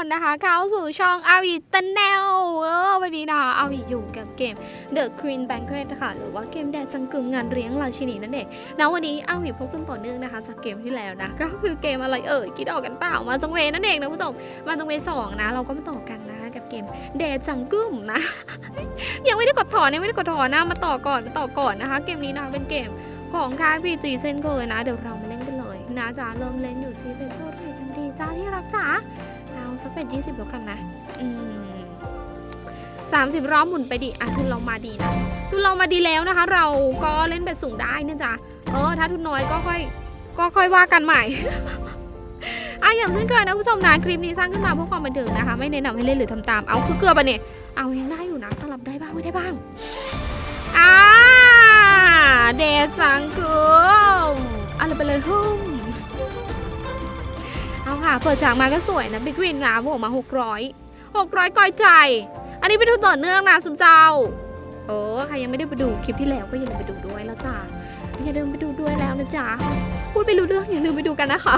คนนะคะเข้าสู่ช่องอาวีตันแนวเออวันนี้นะคะอาวีอยู่กับเกม The Queen Banquet ค่ะหรือว่าเกมแดดจังกึมงานเลี้ยงราชินีนั่นเองนะวันนี้อาวีพบเรื่องต่อเนื่องนะคะ จากเกมที่แล้วนะก็คือเกมอะไรเอ่ยคิดออกกันเปล่ามาจังเวนั่นเองนะผู้ชมมาจังเวสองนะ เราก็มาต่อกันนะคะกับเกมแดดจังกึมนะ ยังไม่ได้กดถอนยังไม่ได้กดถอนนะมาต่อก่อนมาต่อก่อนนะคะ เกมนี้นะเป็นเกมของค่าย PG เช่นเคยนะ เดี๋ยวเรามาเล่นกันเลยนะจ๊ะเริ่มเล่นอยู่ที่เป็นโซนไทยทันทีจ้าที่รักจ๋า สักเป็นยี่สิบแล้วกันนะ อืมสามสิบรอบหมุนไปดิอะทุนเรามาดีนะทุนเรามาดีแล้วนะคะ เราก็เล่นแบบสูงได้เนี่ยจ้ะเออ ถ้าทุนน้อยก็ค่อย ก็ค่อยว่ากันใหม่อะอย่างเช่นเคยนะคุณผู้ชมนะคลิปนี้สร้างขึ้นมาเพื่อความบันเทิงนะคะ ไม่แนะนำให้เล่นหรือทำตามเอาคือเกลือปะเนี่ยเอายังได้อยู่นะสลับได้บ้างไม่ได้บ้างอ่าเดจังคืออะไรไปเลยฮึมเอา ค่ะ เปิดฉากมาก็สวยนะบิ๊กวินนะบวกมา 600 600ก้อยใจ อันนี้เป็นทุนต่อเนื่องนะสุมเจ้า เออใครยังไม่ได้ไปดูคลิปที่แล้วก็อย่าลืมไปดูด้วยแล้วจ้าอย่าลืมไปดูด้วยแล้วนะจ๊ะพูดไปรู้เรื่องอย่าลืมไปดูกันนะคะ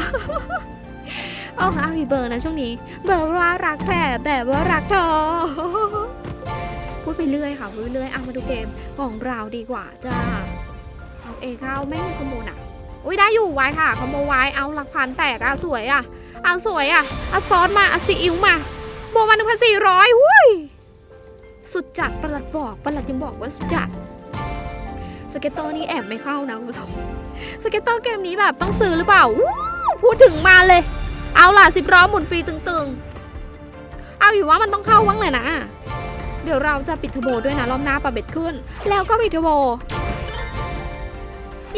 เอาค่ะมีเบอร์นะช่วงนี้เบอร์ว่ารักแผ่แบบว่ารักเธอพูดไปเรื่อยค่ะพูดไปเรื่อยเอามาดูเกมของเราดีกว่าจ้าเอาเอเข้าไม่มีขโมยอะอุ้ยได้อยู่ไว้ค่ะคอมโบไว้เอาหลักพันแตกอะสวยอะ เอาสวยอะเอาซอสมาเอาซีอิ๊วมาบวกมาหนึ่งพันสี่ร้อยวุ้ยสุดจัดประหลัดบอกประหลัดยังบอกว่าสุดจัดสเก็ตเตอร์นี่แอบไม่เข้านะคุณผู้ชมสเก็ตเตอร์เกมนี้แบบต้องซื้อหรือเปล่าวู้พูดถึงมาเลย เอาล่ะสิบล้อหมุนฟรีตึงๆ เอาอยู่ว่ามันต้องเข้าว่างเลยนะ เดี๋ยวเราจะปิดเทอร์โบด้วยนะรอบหน้าปรับเบ็ดขึ้น แล้วก็ปิดเทอร์โบ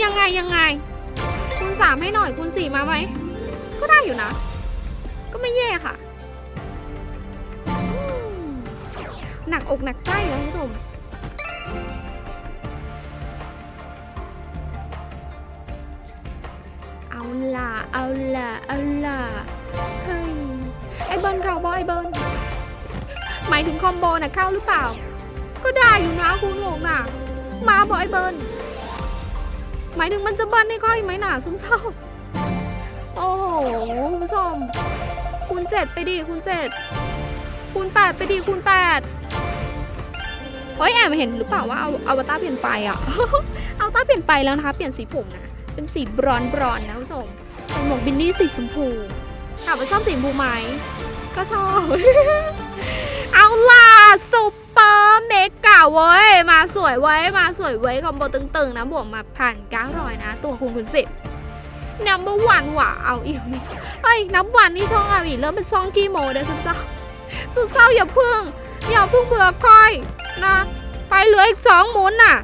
ยังไงยังไงคูณสามให้หน่อยคูณสี่มาไหมก็ได้อยู่นะ ไม่แย่ค่ะหนักอกหนักใจแล้วคุณผู้ชมเอาล่ะเอาล่ะเอาล่ะเฮ้ยไอ้เบิร์นเข้าบอยเบิร์นหมายถึงคอมโบนะเข้าหรือเปล่า ก็ได้อยู่นะคุณหงน่ะ มาบอยเบิร์นหมายถึงมันจะเบิ้ลให้ก้อยไหมหนาซุ่มเศร้าโอ้โหคุณผู้ชม ณเจ็ดไปดิคูณเจ็ดคูณแปดไปดิคูณแปดเฮ้ยแอบเห็นหรือเปล่าว่าเอาอวตารเปลี่ยนไปอะเอาตารเปลี่ยนไปแล้วนะคะ เปลี่ยนสีผมนะ เป็นสีบรอนบรอนนะคุณผู้ชมเป็นหมวกบินนี่สีชมพูถามว่าชอบสีชมพูไหมก็ชอบ เอาล่ะซุปเปอร์เมกะเว้ย มาสวยเว้ย มาสวยเว้ย คอมโบตึงๆนะ บวกมาพันเก้าร้อยนะ ตัวคูณคูณสิบ นัมเบอร์วันว่ะเอาอีกเฮ้ยนับวันนี่ช่องอาวีเริ่มเป็นช่องขี้โมเด้อสุดเจ้าสุดเจ้าอย่าพึ่งอย่าพึ่งเบื่อค่อยนะไปเหลืออีกสองหมุนน่ะ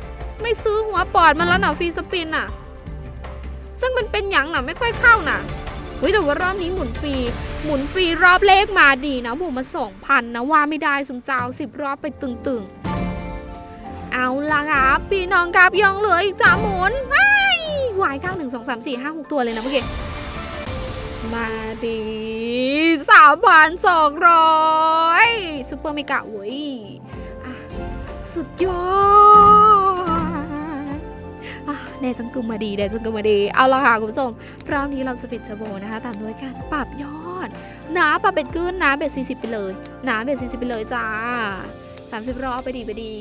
ไม่ซื้อหัวปอดมันแล้วหน่ะฟรีสปินน่ะ ซึ่งมันเป็นหยังน่ะไม่ค่อยเข้าน่ะเฮ้ยแต่ว่ารอบนี้หมุนฟรีหมุนฟรีรอบเลขมาดีนะบวกมาสองพันนะว่าไม่ได้สุมเจ้าสิบรอบไปตึงๆ เอาละครับพี่น้องครับยังเหลืออีกสามหมุน วายเก้าหนึ่งสองสามสี่ห้าหกตัวเลยนะเมื่อกี้มาดีสามพันสองร้อยซุปเปอร์เมกะเว้ยสุดยอดอ่จังกึมมาดีแดจังกึมมาดี เอาละค่ะคุณผู้ชมรอบนี้เราจะปิดเทโบนะคะ ตามด้วยการปรับยอดนะปรับเบ็ดขึ้นนะเบ็ด40ไปเลยนะเบ็ด40ไปเลยจ้า30รอบไปดีไปดี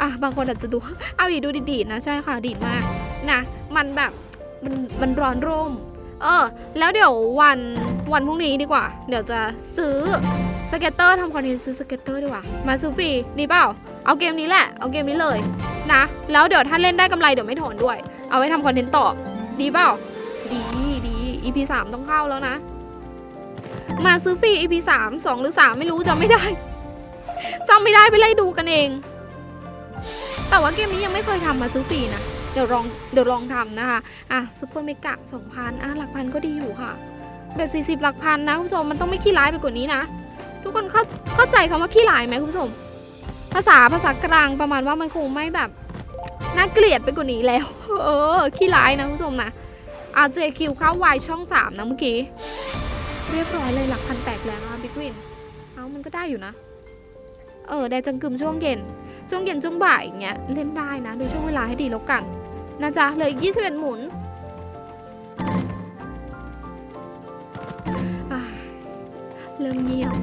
อะบางคนอาจจะดู เอาอีกดูดีๆนะใช่ค่ะดีดมาก นะมันแบบมันมันร้อนร่ม เออ แล้วเดี๋ยววันวันพรุ่งนี้ดีกว่า เดี๋ยวจะซื้อสเก็ตเตอร์ทำคอนเทนต์ซื้อสเก็ตเตอร์ดีกว่า มาซูฟรีดีเปล่า เอาเกมนี้แหละ เอาเกมนี้เลยนะ แล้วเดี๋ยวถ้าเล่นได้กำไรเดี๋ยวไม่ถอนด้วย เอาไว้ทำคอนเทนต์ต่อ ดีเปล่า ดีดี EP สามต้องเข้าแล้วนะ มาซื้อฟรี EP สามสองหรือสามไม่รู้จำไม่ได้จำไม่ได้ไปไล่ดูกันเอง แต่ว่าเกมนี้ยังไม่เคยทำมาซื้อฟรีนะ ดี๋ยวลองเดี๋ยวลองทำนะคะ อะซูเปอร์เมกะสองพันอะหลักพันก็ดีอยู่ค่ะเบ็ดสี่สิบหลักพันนะคุณผู้ชมมันต้องไม่ขี้ร้ายไปกว่านี้นะ ทุกคนเข้าเข้าใจคำว่าขี้ร้ายไหมคุณผู้ชม ภาษาภาษากลางประมาณว่ามันคงไม่แบบน่าเกลียดไปกว่านี้แล้ว เออขี้ร้ายนะคุณผู้ชมนะอาเจคิวเข้าวายช่องสามนะเมื่อกี้ เรียบร้อยเลยหลักพันแตกแล้วนะคะบิ๊กวินเอามันก็ได้อยู่นะ เออได้จังกึมช่วงเย็นช่วงเย็นช่วงบ่ายอย่างเงี้ยเล่นได้นะ ดูช่วงเวลาให้ดีแล้วกัน นะจ๊ะเหลยยี่สิบเอ็ดหมุนเริ่มเงียบ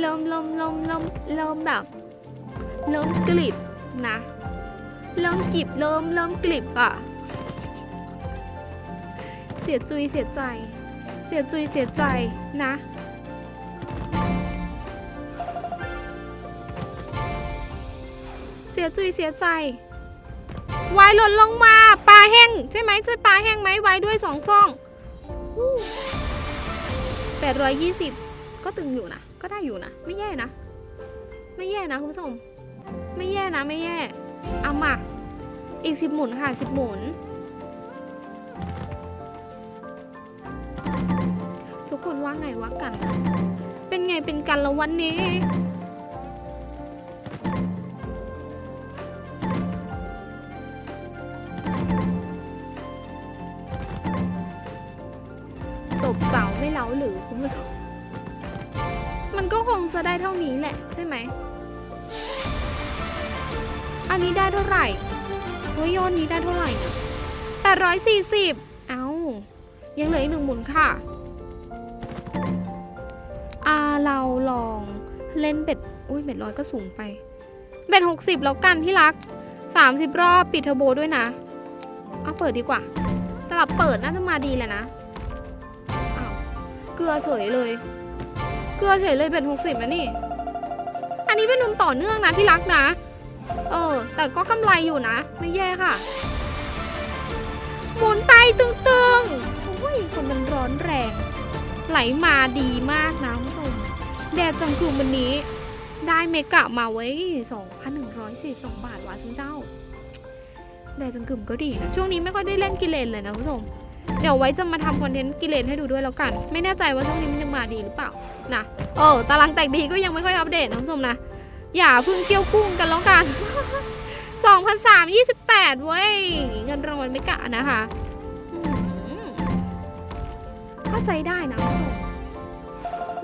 เริ่มเริ่มเริ่มเริ่มเริ่มแบบเริ่มกลิบนะเริ่มกลิบเริ่มเริ่มกลิบอะเสียจุยเสียใจ เสียจุยเสียใจนะเสียจุยเสียใจ วายหล่นลงมาปลาแห้งใช่ไหมใช่ปลาแห้งไหมวายด้วยสองฟองแปดร้อยยี่สิบก็ตึงอยู่นะ ก็ได้อยู่นะ ไม่แย่นะ ไม่แย่นะคุณผู้ชม ไม่แย่นะ ไม่แย่เอามา อีกสิบหมุนค่ะสิบหมุน ทุกคนว่าไงว่ากัน เป็นไงเป็นกันละวันนี้ หรือคุณผู้ชมมันก็คงจะได้เท่านี้แหละ ใช่ไหม อันนี้ได้เท่าไหร่เฮ้ยยอดนี้ได้เท่าไหร่นะ840เอ้า ยังเหลืออีกหนึ่งหมุนค่ะอ่าเราลองเล่นเบ็ด อุ้ยเบ็ดร้อยก็สูงไป เบ็ด60แล้วกันที่รัก30รอบปิดเทอร์โบด้วยนะ เอาเปิดดีกว่าสลับเปิดน่าจะมาดีแหละนะ เกลือเฉยเลย เกลือเฉยเลยเบ็ด60นะนี่ อันนี้เป็นนมต่อเนื่องนะที่รักนะ เออ แต่ก็กำไรอยู่นะ ไม่แย่ค่ะ หมุนไปตึงๆโอ้ยคนมันร้อนแรง ไหลมาดีมากนะคุณผู้ชมแดดจังกึมวันนี้ ได้เมกะมาไว้2,142บาทวะซึ่งเจ้า แดดจังกึมก็ดีนะ ช่วงนี้ไม่ค่อยได้เล่นกิเลนเลยนะคุณผู้ชม เดี๋ยวไว้จะมาทำคอนเทนต์กิเลนให้ดูด้วยแล้วกัน ไม่แน่ใจว่าช่วงนี้มันยังมาดีหรือเปล่านะเออตารางแตกดีก็ยังไม่ค่อยอัปเดตนะคุณผู้ชมนะ อย่าเพึ่งเกี้ยวกุ้งกันแล้วกัน 2,328 เว้ย เงินรางวัลไม่กะนะคะก็ใจได้นะคุณผู้ชม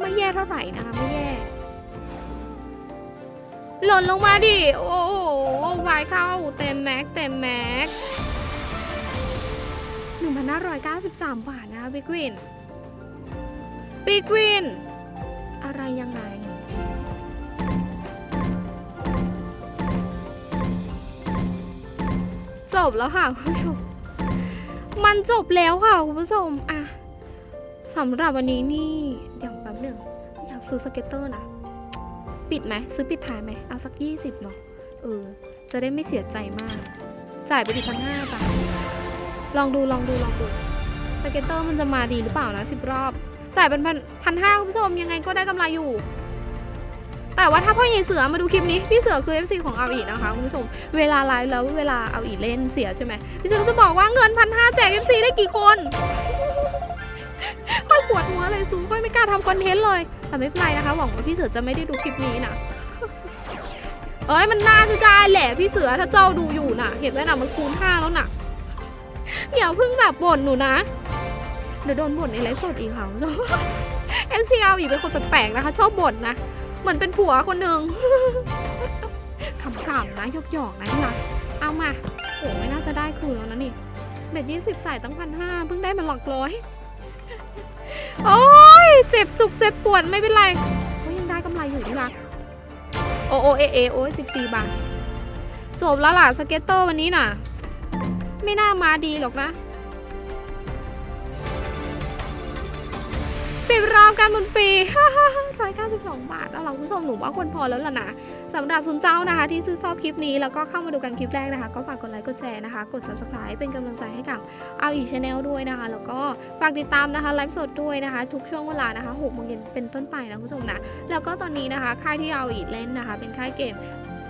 ไม่แย่เท่าไหร่นะคะ ไม่แย่ หล่นลงมาดิ โอ้โหวายเข้า เต็มแม็ก เต็มแม็ก 1,593 บาทนะคะบิ๊กวินบิ๊กวินอะไรยังไงจบแล้วค่ะคุณผู้ชม มันจบแล้วค่ะคุณผู้ชมอะสำหรับวันนี้นี่เดี๋ยวแป๊บหนึ่งอยากซื้อสเก็ตเตอร์นะปิดไหมซื้อปิดท้ายไหมเอาสักยี่สิบเนาะเออจะได้ไม่เสียใจมาก จ่ายไปดีพันห้าบาท ลองดูลองดูลองดูสเก็ตเตอร์มันจะมาดีหรือเปล่านะสิบรอบ จ่ายเป็นพันพันห้าคุณผู้ชมยังไงก็ได้กำไรอยู่ แต่ว่าถ้าพ่อใหญ่เสือมาดูคลิปนี้ พี่เสือคือ FC ของเอาอีนะคะคุณผู้ชม เวลาไลฟ์แล้วเวลาเอาอีเล่นเสียใช่ไหมพี่เสือก็จะบอกว่าเงินพันห้าแจก FC ได้กี่คนค่อยปวดหัวเลยซูค่อยไม่กล้าทำคอนเทนต์เลย แต่ไม่เป็นไรนะคะ หวังว่าพี่เสือจะไม่ได้ดูคลิปนี้นะเอ้ยมันน่าจะได้แหละพี่เสือถ้าเจ้าดูอยู่น่ะ เห็นไหมน่ะมันคูณห้าแล้วน่ะ อย่าเพิ่งแบบบ่นหนูนะ เดี๋ยวโดนบ่นในไลฟ์สดอีกค่ะคุณผู้ชม NCL อีกเป็นคนแปลกๆนะคะ ชอบบ่นนะ เหมือนเป็นผัวคนหนึ่งขำๆนะหยอกๆนะนะเอามาโอ้ไม่น่าจะได้คืนแล้วนะนี่เบ็ดยี่สิบจ่ายตั้งพันห้าเพิ่งได้มาหลักร้อย โอ้ยเจ็บจุกเจ็บปวดไม่เป็นไรก็ยังได้กำไรอยู่นะคะโอโอเอเอโอ้ยสิบสี่บาท จบแล้วล่ะสเก็ตเตอร์วันนี้น่ะ ไม่น่ามาดีหรอกนะสิบรอบการบนปีร้อยเก้าสิบสองบาทแล้วเราคุณผู้ชมหนูว่าควรพอแล้วล่ะนะสำหรับซุนเจ้านะคะ ที่ซื้อชอบคลิปนี้แล้วก็เข้ามาดูกันคลิปแรกนะคะ ก็ฝากกดไลค์กดแชร์นะคะ กด subscribe เป็นกำลังใจให้กับเอาอีชาแนลด้วยนะคะ แล้วก็ฝากติดตามนะคะไลฟ์สดด้วยนะคะ ทุกช่วงเวลานะคะหกโมงเย็นเป็นต้นไปนะคุณผู้ชมนะแล้วก็ตอนนี้นะคะค่ายที่เอาอีเล่นนะคะ เป็นค่ายเกม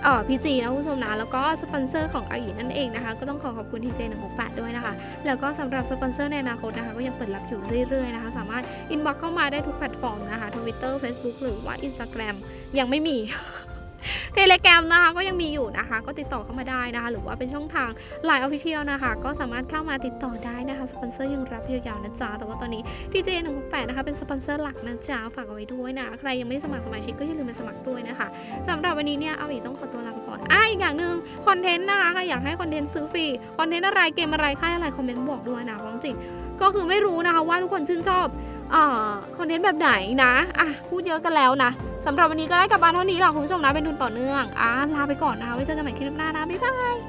เอ่อพีจีนะคุณผู้ชมนะแล้วก็สปอนเซอร์ของอาอีนั่นเองนะคะ ก็ต้องขอขอบคุณทีเจหนึ่งหกแปดด้วยนะคะ แล้วก็สำหรับสปอนเซอร์ในอนาคตนะคะ ก็ยังเปิดรับอยู่เรื่อยๆนะคะ สามารถอินบ็อกเข้ามาได้ทุกแพลตฟอร์มนะคะทวิตเตอร์เฟซบุ๊กหรือว่าอินสตาแกรมยังไม่มี เทเลแกรมนะคะก็ยังมีอยู่นะคะ ก็ติดต่อเข้ามาได้นะคะ หรือว่าเป็นช่องทาง Line Official นะคะ ก็สามารถเข้ามาติดต่อได้นะคะสปอนเซอร์ยังรับยาวๆนะจ๊ะแต่ว่าตอนนี้ DJ 168นะคะเป็นสปอนเซอร์หลักนะจ๊ะฝากเอาไว้ด้วยนะใครยังไม่ได้สมัครสมาชิกก็อย่าลืมไปสมัครด้วยนะคะสำหรับวันนี้เนี่ยเอาอีกต้องขอตัวลาไปก่อนอะอีกอย่างหนึ่งคอนเทนต์นะคะใครอยากให้คอนเทนต์ซื้อฟรีคอนเทนต์อะไรเกมอะไรค่ายอะไรคอมเมนต์บอกด้วยนะเพราะจริงก็คือไม่รู้นะคะว่าทุกคนชื่นชอบอ่าคอนเทนต์แบบไหนนะอะพูดเยอะกันแล้วนะ สำหรับวันนี้ก็ได้กลับบ้านเท่านี้หละคุณผู้ชมนะเป็นทุนต่อเนื่องอ่าลาไปก่อนนะคะไว้เจอกันใหม่คลิปหน้านะบ๊ายบาย